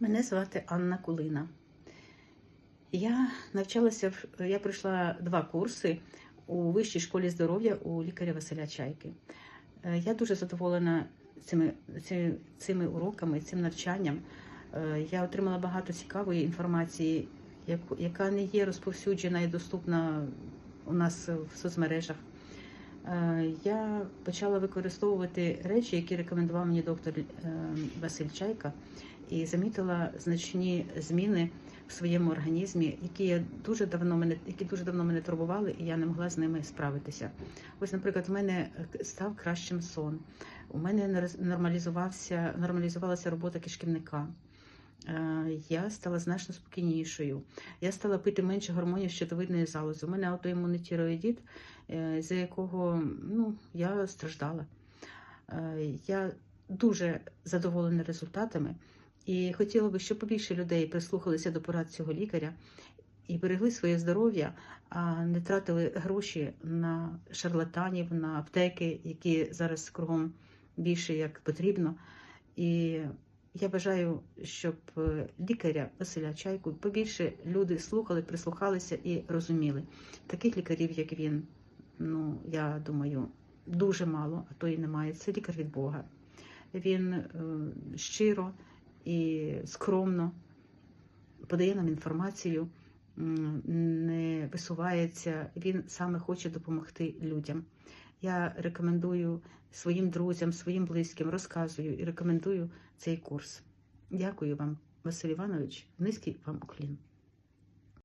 Мене звати Анна Кулина. Я навчалася, я пройшла два курси у Вищій школі здоров'я у лікаря Василя Чайки. Е, Я дуже задоволена цими, ці- цими уроками, цим навчанням. Е, Я отримала багато цікавої інформації, яка не є розповсюджена і доступна у нас в соцмережах. Е, Я почала використовувати речі, які рекомендував мені доктор е, Василь Чайка, і замітила значні зміни в своєму організмі, які я дуже давно мене, які дуже давно мене турбували, і я не могла з ними справитися. Ось, наприклад, у мене став кращим сон. У мене нормалізувався, нормалізувалася робота кишківника. Е, Я стала значно спокійнішою. Я стала пити менше гормонів щитовидної залози. У мене аутоімунний тіроїдіт, е, за якого ну, я страждала. Е, Я дуже задоволена результатами і хотіла би, щоб побільше людей прислухалися до порад цього лікаря і берегли своє здоров'я, а не тратили гроші на шарлатанів, на аптеки, які зараз кругом більше як потрібно. І я бажаю, щоб е, лікаря Василя Чайку побільше люди слухали, прислухалися і розуміли. Таких лікарів, як він, ну я думаю, дуже мало, а то і немає. Це лікар від Бога. Він е, щиро і скромно подає нам інформацію, не висувається. Він саме хоче допомогти людям. Я рекомендую своїм друзям, своїм близьким, розказую і рекомендую цей курс. Дякую вам, Василь Іванович. Низький вам уклін.